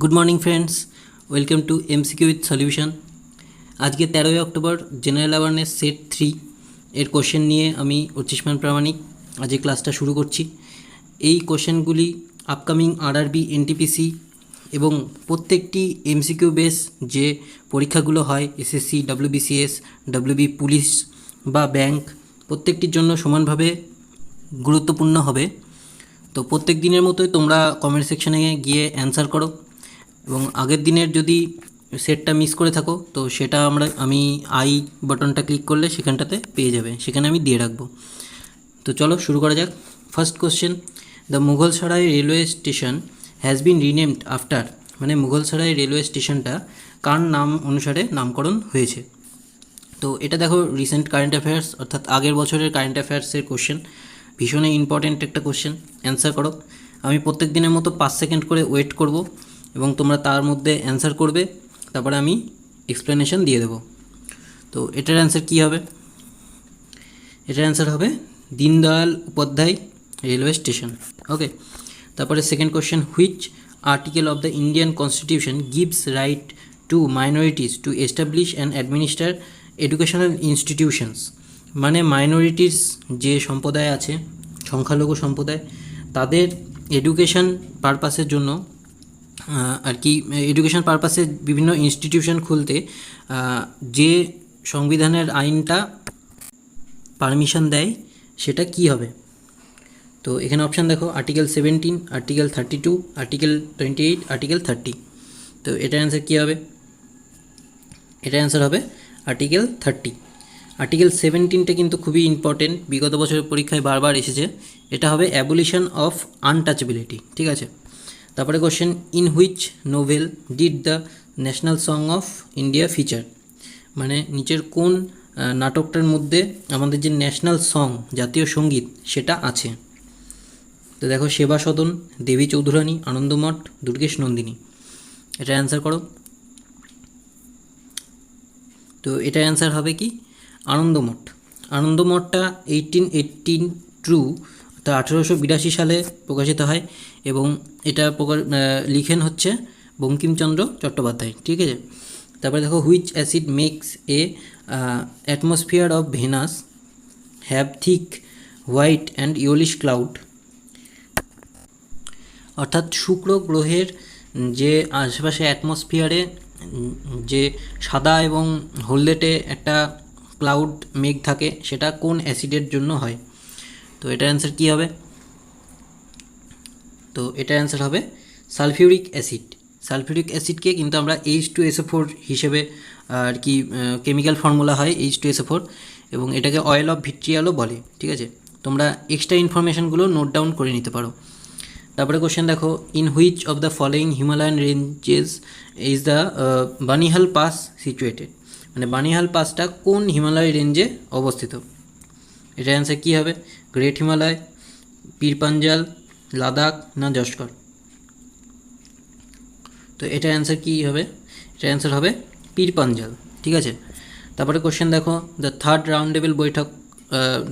Good morning friends welcome to MCQ with solution আজকে তেরোই October general awareness set three এর question নিয়ে আমি অর্চিষ্মান প্রামাণিক আজ এই ক্লাসটা শুরু করছি। এই কোশ্চেনগুলি আপকামিং আরআরবি এনটিপিসি এবং প্রত্যেকটি এমসিকিউ বেস যে পরীক্ষাগুলো হয় এসএসসি ডাব্লিউবিসিএস ডাব্লিউবি পুলিশ বা ব্যাংক প্রত্যেকটির জন্য সমানভাবে গুরুত্বপূর্ণ হবে। তো প্রত্যেক দিনের মতোই তোমরা কমেন্ট সেকশনে গিয়ে অ্যান্সার করো। এবং আগের দিনের যদি সেটটা মিস করে থাকো, তো সেটা আমরা, আমি আই বাটনটা ক্লিক করলে সেখানটাতে পেয়ে যাবে। সেখানে আমি দিয়ে রাখব। তো চলো শুরু করা যাক। First question the Mughalsarai railway station has been renamed after মানে মুঘলসরাই রেলওয়ে স্টেশনটা কার নাম অনুসারে নামকরণ হয়েছে? তো এটা দেখো রিসেন্ট কারেন্ট অ্যাফেয়ার্স অর্থাৎ আগের বছরের কারেন্ট অ্যাফেয়ার্সের কোশ্চেন ভীষণই ইম্পর্ট্যান্ট একটা কোশ্চেন অ্যান্সার করো। আমি প্রত্যেক দিনের মতো পাঁচ সেকেন্ড করে ওয়েট করব। এবং তোমরা তার মধ্যে অ্যান্সার করবে, তারপরে আমি এক্সপ্লেনেশন দিয়ে দেবো। তো এটার অ্যান্সার কী হবে? এটার অ্যান্সার হবে Deendayal Upadhyay railway station okay তারপরে second question which article of the Indian constitution gives right to minorities to establish and administer educational institutions মানে মাইনরিটিস যে সম্প্রদায় আছে, সংখ্যালঘু সম্প্রদায়, তাদের এডুকেশন পারপাসের জন্য আর কি এডুকেশন পারপাসে বিভিন্ন ইনস্টিটিউশন খুলতে যে সংবিধানের আইনটা পারমিশন দেয়, সেটা কি হবে? তো এখানে অপশান দেখো article seventeen article thirty two article twenty eight article thirty তো এটার অ্যান্সার কী হবে? এটার অ্যান্সার হবে আর্টিকেল থার্টি আর্টিকেল সেভেন্টিনটা কিন্তু খুবই ইম্পর্টেন্ট বিগত বছরের পরীক্ষায় বারবার এসেছে। এটা হবে অ্যাবলিশন অফ আনটাচবিলিটি ঠিক আছে? তারপরে question in which novel did the national song of India feature মানে নিচের কোন নাটকটার মধ্যে আমাদের যে ন্যাশনাল সং জাতীয় সংগীত, সেটা আছে? তো দেখো, সেবা সদন, দেবী চৌধুরানী আনন্দমঠ দুর্গেশ নন্দিনী। এটা অ্যান্সার করো। তো এটা অ্যান্সার হবে কি? আনন্দমঠ আনন্দমঠটা এইটিন এইটিন ট্রু তা আঠেরোশো বিরাশি সালে প্রকাশিত হয় এবং এটা লিখেন হচ্ছে বঙ্কিমচন্দ্র চট্টোপাধ্যায়, ঠিক আছে? তারপরে দেখো which acid makes a atmosphere of Venus have thick white and yellowish cloud অর্থাৎ শুক্র গ্রহের যে আশেপাশে অ্যাটমসফিয়ারে যে সাদা এবং হলদেটে একটা ক্লাউড মেঘ থাকে, সেটা কোন অ্যাসিডের জন্য হয়? তো এটার অ্যান্সার কী হবে? তো এটার অ্যান্সার হবে সালফিউরিক অ্যাসিড। সালফিউরিক অ্যাসিডকে কিন্তু আমরা এইচ টু এসও ফোর হিসেবে, আর কি কেমিক্যাল ফর্মুলা হয় এইচ টু এসও ফোর এবং এটাকে অয়েল অফ ভিট্রিয়ালও বলে, ঠিক আছে? তোমরা এক্সট্রা ইনফরমেশনগুলো নোট ডাউন করে নিতে পারো। তারপরে কোশ্চেন দেখো in which of the following Himalayan ranges is the Banihal pass situated মানে বানিহাল পাসটা কোন হিমালয় রেঞ্জে অবস্থিত? এটার অ্যান্সার কী হবে? গ্রেট হিমালয় পীরপাঞ্জাল লাদাখ না যশকর তো এটার অ্যান্সার কী হবে? এটার অ্যান্সার হবে পীরপাঞ্জাল ঠিক আছে? তারপরে কোশ্চেন দেখো দ্য থার্ড রাউন্ড টেবিল বৈঠক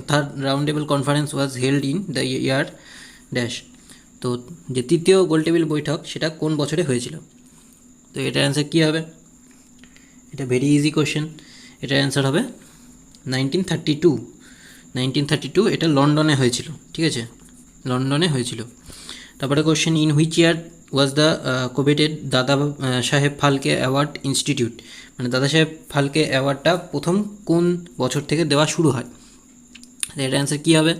third round table conference was held in the year dash তো যে তৃতীয় গোল টেবিল বৈঠক, সেটা কোন বছরে হয়েছিল? তো এটার অ্যান্সার কী হবে? এটা ভেরি ইজি কোশ্চেন এটার অ্যান্সার হবে নাইনটিন থার্টি টু নাইনটিন এটা লন্ডনে হয়েছিল, ঠিক আছে? লন্ডনে হয়েছিল। তারপরে question in which year was the কোভিডেড Dadasaheb Phalke award institute মানে দাদা সাহেব ফালকে অ্যাওয়ার্ডটা প্রথম কোন বছর থেকে দেওয়া শুরু হয়? তো এটার অ্যান্সার কী হবে?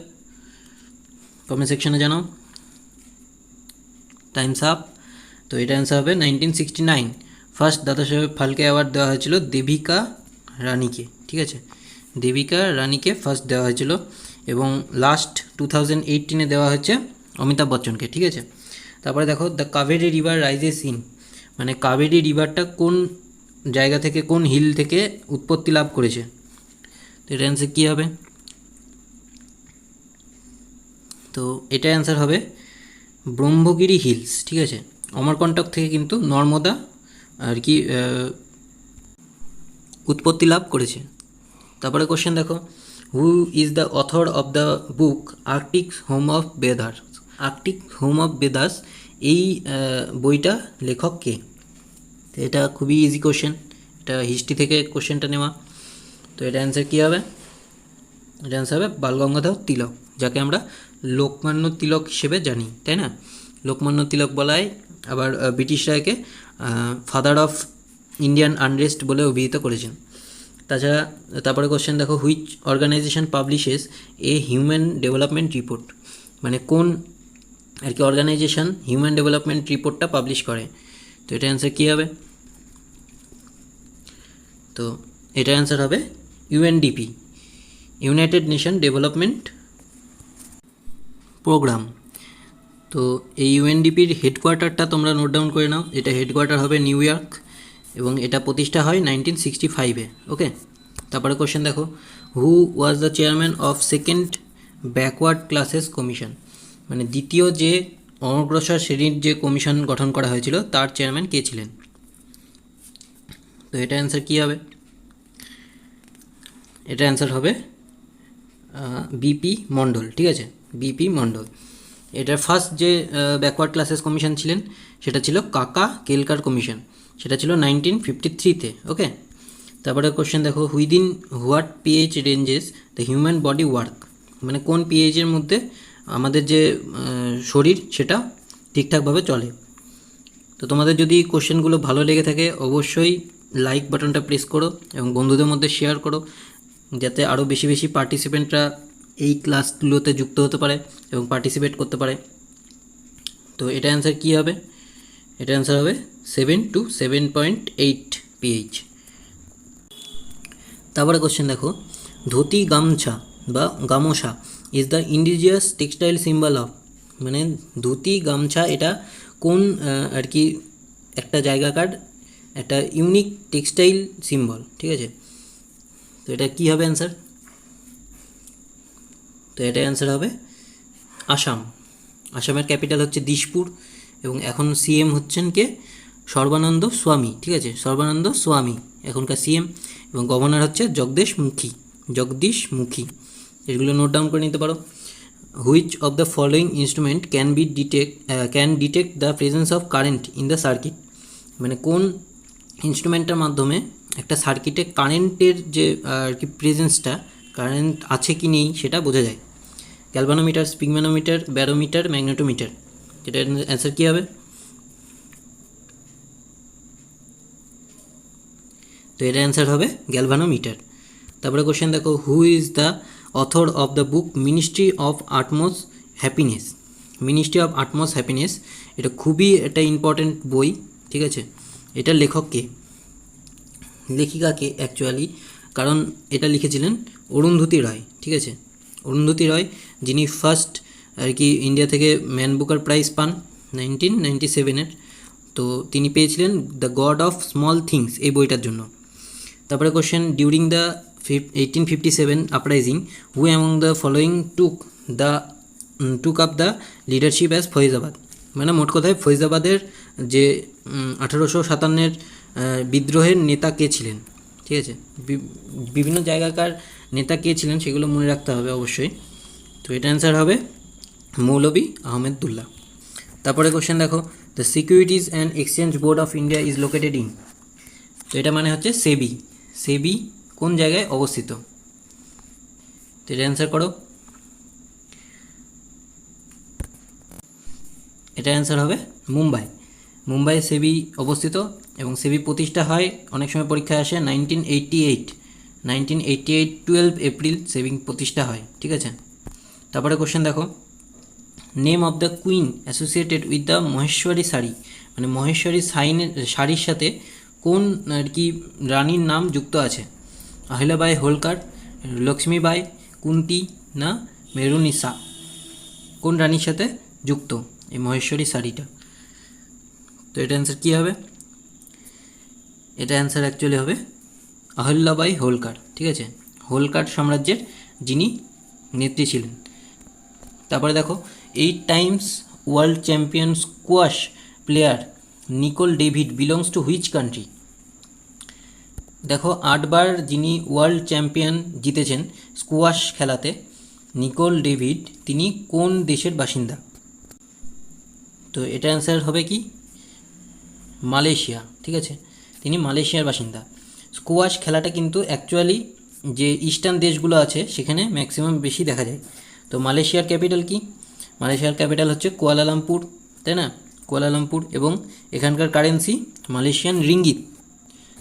কমেন্ট সেকশনে জানাও। টাইমস আপ তো এটা অ্যান্সার হবে নাইনটিন সিক্সটি নাইন ফার্স্ট দাদা সাহেব ফালকে অ্যাওয়ার্ড দেওয়া হয়েছিল দেবিকা রানীকে ঠিক আছে? দেবিকা রানীকে ফার্স্ট দেওয়া হয়েছিল এবং লাস্ট টু থাউজেন্ড দেওয়া হয়েছে অমিতাভ বচ্চনকে, ঠিক আছে? তারপরে দেখো the Kaveri river rises in মানে কাবেরি রিভারটা কোন জায়গা থেকে, কোন হিল থেকে উৎপত্তি লাভ করেছে? তো এটা অ্যান্সার কী হবে? তো এটা অ্যান্সার হবে, ব্রহ্মগিরি হিলস ঠিক আছে? অমরকণ্টক থেকে কিন্তু নর্মদা আর কি উৎপত্তি লাভ করেছে। তারপরে কোশ্চেন দেখো who is the author of the book Arctic home of Vedas Arctic home of Vedas এই বইটা লেখক কে? এটা খুবই ইজি কোশ্চেন এটা হিস্ট্রি থেকে কোশ্চেনটা নেওয়া। তো এটা অ্যান্সার কী হবে? এটা অ্যান্সার হবে বালগঙ্গাধর তিলক, যাকে আমরা লোকমান্য তিলক হিসেবে জানি, তাই না? লোকমান্য তিলক বলা হয় আবার ব্রিটিশরা একে ফাদার অফ ইন্ডিয়ান আনরেস্ট বলে অভিহিত করেছেন। তাছাড়া, তারপরে কোশ্চেন দেখো which organisation publishes a human development report মানে কোন আর কি অর্গানাইজেশন হিউম্যান ডেভেলপমেন্ট রিপোর্টটা পাবলিশ করে? তো এটা অ্যান্সার কী হবে? তো এটা অ্যান্সার হবে UNDP United Nation development programme তো এই ইউএনডিপির হেডকোয়ার্টারটা তোমরা নোট ডাউন করে নাও। এটা হেডকোয়ার্টার হবে নিউ ইয়র্ক এবং এটা প্রতিষ্ঠা হয় নাইনটিন সিক্সটি ফাইভে, ওকে? তারপরে কোশ্চেন দেখো। Who was the chairman of second backward classes commission মানে দ্বিতীয় যে অনগ্রসর শ্রেণির যে কমিশন গঠন করা হয়েছিল, তার চেয়ারম্যান কে ছিলেন? তো এটা অ্যান্সার কী হবে? এটা অ্যান্সার হবে বিপি মণ্ডল ঠিক আছে? বিপি মণ্ডল এটার ফার্স্ট যে ব্যাকওয়ার্ড ক্লাসেস কমিশন ছিলেন, সেটা ছিল কাকা কেলকার কমিশন সেটা ছিল নাইনটিন ফিফটি থ্রিতে ওকে তারপরে কোশ্চেন দেখো within what pH ranges the human body work মানে কোন পিএইচের মধ্যে আমাদের যে শরীর সেটা ঠিকঠাকভাবে চলে? তো তোমাদের যদি কোশ্চেনগুলো ভালো লেগে থাকে, অবশ্যই লাইক বাটনটা প্রেস করো এবং বন্ধুদের মধ্যে শেয়ার করো, যাতে আরও বেশি বেশি পার্টিসিপেন্টরা এই ক্লাসগুলোতে যুক্ত হতে পারে এবং পার্টিসিপেট করতে পারে। তো এটা অ্যান্সার কী হবে? এটা অ্যান্সার হবে seven to seven point eight pH তারপরে কোশ্চেন দেখো। ধুতি গামছা বা gamosa is the indigenous textile symbol of মানে ধুতি, গামছা এটা কোন আর কি একটা জায়গাকার একটা ইউনিক টেক্সটাইল সিম্বল ঠিক আছে? তো এটা কী হবে অ্যান্সার তো এটা অ্যান্সার হবে আসাম। আসামের ক্যাপিটাল হচ্ছে দিশপুর এবং এখন সিএম হচ্ছেন কে? সর্বানন্দ স্বামী, ঠিক আছে? সর্বানন্দ স্বামী, এখনকার সিএম এবং গভর্নর হচ্ছে জগদীশ মুখী জগদীশ মুখী। এগুলো নোট ডাউন করে নিতে পারো। Which of the following instrument can be detect can detect the presence of current in the circuit মানে কোন ইনস্ট্রুমেন্টের মাধ্যমে একটা সার্কিটে কারেন্টের যে, আর কি প্রেজেন্সটা কারেন্ট আছে কি নেই সেটা বোঝা যায়। গ্যালভানোমিটার স্পিগম্যানোমিটার ব্যারোমিটার ম্যাগনেটোমিটার এটার অ্যান্সার কী হবে? তো এটার অ্যান্সার হবে গ্যালভানোমিটার তারপরে কোশ্চেন দেখো who is the author of the book ministry of utmost happiness ministry of utmost happiness এটা খুবই একটা ইম্পর্ট্যান্ট বই, ঠিক আছে? এটার লেখক কে লেখিকাকে অ্যাকচুয়ালি কারণ এটা লিখেছিলেন অরুন্ধতী রায়, ঠিক আছে? অরুন্ধতী রায়, যিনি ফার্স্ট আর কি ইন্ডিয়া থেকে ম্যান বুকার প্রাইজ পান নাইনটিন নাইনটি সেভেনের তো তিনি পেয়েছিলেন the god of small things এই বইটার জন্য। তারপরে question during the eighteen fifty seven uprising who among the following took the took up the leadership as Faizabad? মানে মোট কথায় ফৈজাবাদের যে আঠারোশো সাতান্নের বিদ্রোহের নেতা কে ছিলেন? ঠিক আছে? বিভিন্ন জায়গাকার নেতা কে ছিলেন সেগুলো মনে রাখতে হবে অবশ্যই। তো এটা অ্যান্সার হবে মৌলবী আহমেদুল্লাহ তারপরে কোশ্চেন দেখো the securities and exchange board of India is located in তো এটা মানে হচ্ছে সেবি সেবি কোন জায়গায় অবস্থিত? তো এটা অ্যান্সার করো। এটা অ্যান্সার হবে মুম্বাই। মুম্বাই সেবি অবস্থিত এবং সেবি প্রতিষ্ঠা হয় অনেক সময় পরীক্ষায় আসে nineteen eighty eight nineteen eighty eight twelve April saving প্রতিষ্ঠা হয়, ঠিক আছে? তারপরে কোশ্চেন দেখো। Name of the queen associated with the Maheshwari sari. মানে মহেশ্বরী সাইনের, শাড়ির সাথে কোন আর কি রানীর নাম যুক্ত আছে? আহিলাবাই হোলকার, লক্ষ্মীবাই কুন্তি না মেরুনিসা? কোন রানীর সাথে যুক্ত এই মহেশ্বরী শাড়িটা? তো এটা অ্যান্সার কী হবে? এটা অ্যান্সার অ্যাকচুয়ালি হবে অহল্যাবাই হোলকার, ঠিক আছে? হোলকার সাম্রাজ্যের যিনি নেত্রী ছিলেন। তারপরে দেখো eight times world champion squash player Nicole David belongs to which country দেখো, আটবার যিনি ওয়ার্ল্ড চ্যাম্পিয়ন জিতেছেন স্কোয়াশ খেলাতে নিকোল ডেভিড তিনি কোন দেশের বাসিন্দা? তো এটা অ্যান্সার হবে কি? মালয়েশিয়া, ঠিক আছে? তিনি মালয়েশিয়ার বাসিন্দা। স্কোয়াশ খেলাটা কিন্তু অ্যাকচুয়ালি যে ইস্টার্ন দেশগুলো আছে, সেখানে ম্যাক্সিমাম বেশি দেখা যায়। তো মালয়েশিয়ার ক্যাপিটাল কি? মালয়েশিয়ার ক্যাপিটাল হচ্ছে কুয়ালালামপুর তাই না? কুয়ালালামপুর এবং এখানকার কারেন্সি মালয়েশিয়ান রিঙ্গিত।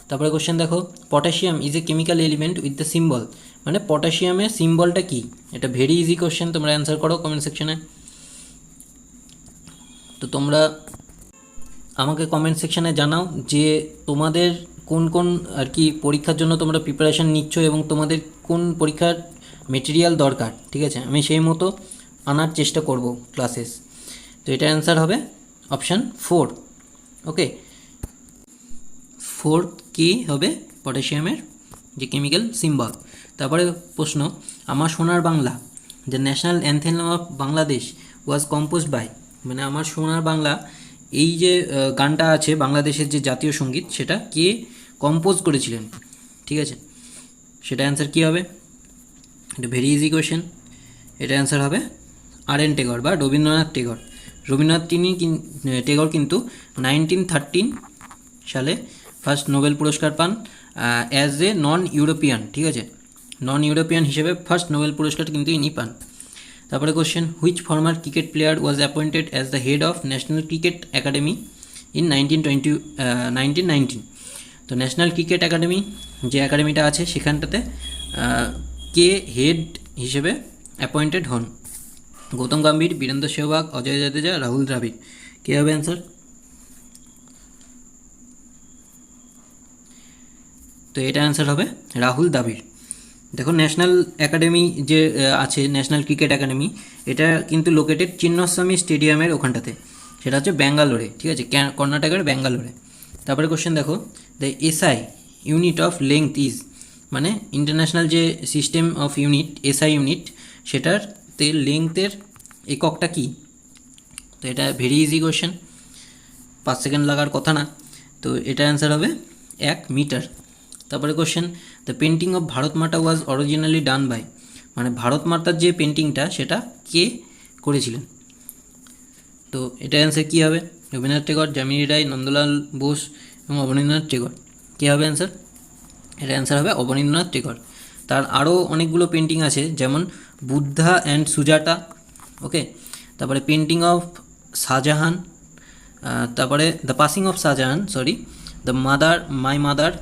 তারপরে কোশ্চেন দেখো potassium is a chemical element with the symbol মানে পটাশিয়ামের সিম্বলটা কি? এটা ভেরি ইজি কোশ্চেন তোমরা অ্যান্সার করো কমেন্ট সেকশনে তো তোমরা আমাকে কমেন্ট সেকশানে জানাও যে তোমাদের কোন কোন আর কি পরীক্ষার জন্য তোমরা প্রিপারেশান নিচ্ছ এবং তোমাদের কোন পরীক্ষার মেটেরিয়াল দরকার, ঠিক আছে? আমি সেই মতো আনার চেষ্টা করব ক্লাসেস তো এটা অ্যান্সার হবে। অপশান ফোর, ওকে? ফোর্থ কি হবে? পটাশিয়ামের যে কেমিক্যাল সিম্বল। তারপরে প্রশ্ন, আমার সোনার বাংলা যে national anthem of Bangladesh was compose by মানে আমার সোনার বাংলা, এই যে গানটা আছে বাংলাদেশের যে জাতীয় সংগীত, সেটা কে কম্পোজ করেছিলেন? ঠিক আছে? সেটা অ্যান্সার কী হবে? এটা ভেরি ইজি কোয়েশ্চেন এটা অ্যান্সার হবে আর এন টেগর বা রবীন্দ্রনাথ টেগর রবীন্দ্রনাথ তিনি টেগর কিন্তু নাইনটিন থার্টিন সালে ফার্স্ট নোবেল পুরস্কার পান অ্যাজ এ নন ইউরোপিয়ান ঠিক আছে? নন ইউরোপিয়ান হিসেবে ফার্স্ট নোবেল পুরস্কার কিন্তু ইনি পান। তারপরে question which former cricket player was appointed as the head of national cricket academy in nineteen twenty nineteen nineteen তো ন্যাশনাল ক্রিকেট একাডেমি যে একাডেমিটা আছে সেখানটাতে কে হেড হিসেবে অ্যাপয়েন্টেড হন? গৌতম গম্ভীর, বীরেন্দ্র সেহবাগ, অজয় জাদেজা, রাহুল দ্রাবিড়। কে হবে অ্যান্সার তো এটা অ্যান্সার হবে রাহুল দ্রাবিড়। দেখো ন্যাশনাল একাডেমি যে আছে ন্যাশনাল ক্রিকেট একাডেমি এটা কিন্তু লোকেটেড চিন্নস্বামী স্টেডিয়ামের ওখানটাতে। সেটা হচ্ছে ব্যাঙ্গালোরে, ঠিক আছে? কর্ণাটকের ব্যাঙ্গালোরে। তারপরে কোশ্চেন দেখো the SI unit of length is মানে ইন্টারন্যাশনাল যে system of unit SI unit সেটার তে লেংথের এককটা কী? তো এটা ভেরি ইজি কোশ্চেন পাঁচ সেকেন্ড লাগার কথা না। তো এটা অ্যান্সার হবে এক মিটার তারপরে question the painting of Bharat Mata was originally done by মানে ভারত মাতার যে পেন্টিংটা সেটা কে করেছিলেন? তো এটা অ্যান্সার কী হবে? রবীন্দ্রনাথ টেগর জামিনী রায়, নন্দলাল বোস এবং অবনীন্দ্রনাথ টেগর কী হবে অ্যান্সার এটা অ্যান্সার হবে অবনীন্দ্রনাথ টেগর তার আরও অনেকগুলো পেন্টিং আছে, যেমন বুদ্ধা অ্যান্ড সুজাতা ওকে তারপরে পেন্টিং অফ শাহজাহান তারপরে the passing of Shahjahan sorry the mother my mother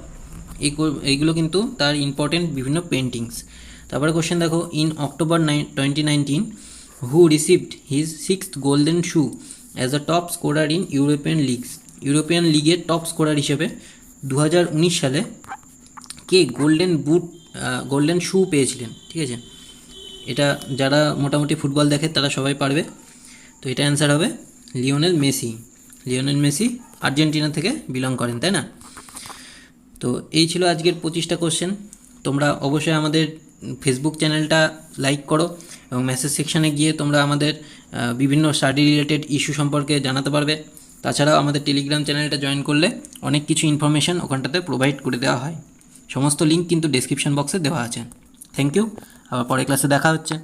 এইগুলো কিন্তু তার ইম্পর্টেন্ট বিভিন্ন পেন্টিংস তারপরে কোশ্চেন দেখো in October nine twenty nineteen who received his six golden shoe as a top scorer in European leagues European লিগের top scorer হিসেবে দু হাজার উনিশ সালে কে গোল্ডেন বুট গোল্ডেন শু পেয়েছিলেন? ঠিক আছে? এটা যারা মোটামুটি ফুটবল দেখে, তারা সবাই পারবে। তো এটা অ্যান্সার হবে Lionel Messi. Lionel Messi Argentina থেকে বিলং করেন, তাই না? তো এই ছিল আজকের পঁচিশটা কোশ্চেন তোমরা অবশ্যই আমাদের ফেসবুক চ্যানেলটা লাইক করো এবং মেসেজ সেকশানে গিয়ে তোমরা আমাদের বিভিন্ন স্টাডি রিলেটেড ইস্যু সম্পর্কে জানাতে পারবে। তাছাড়াও আমাদের টেলিগ্রাম চ্যানেলটা জয়েন করলে অনেক কিছু ইনফরমেশন ওখানটাতে প্রোভাইড করে দেওয়া হয়। সমস্ত লিঙ্ক কিন্তু ডেসক্রিপশন বক্সে দেওয়া আছে। থ্যাংক ইউ আবার পরের ক্লাসে দেখা হচ্ছে।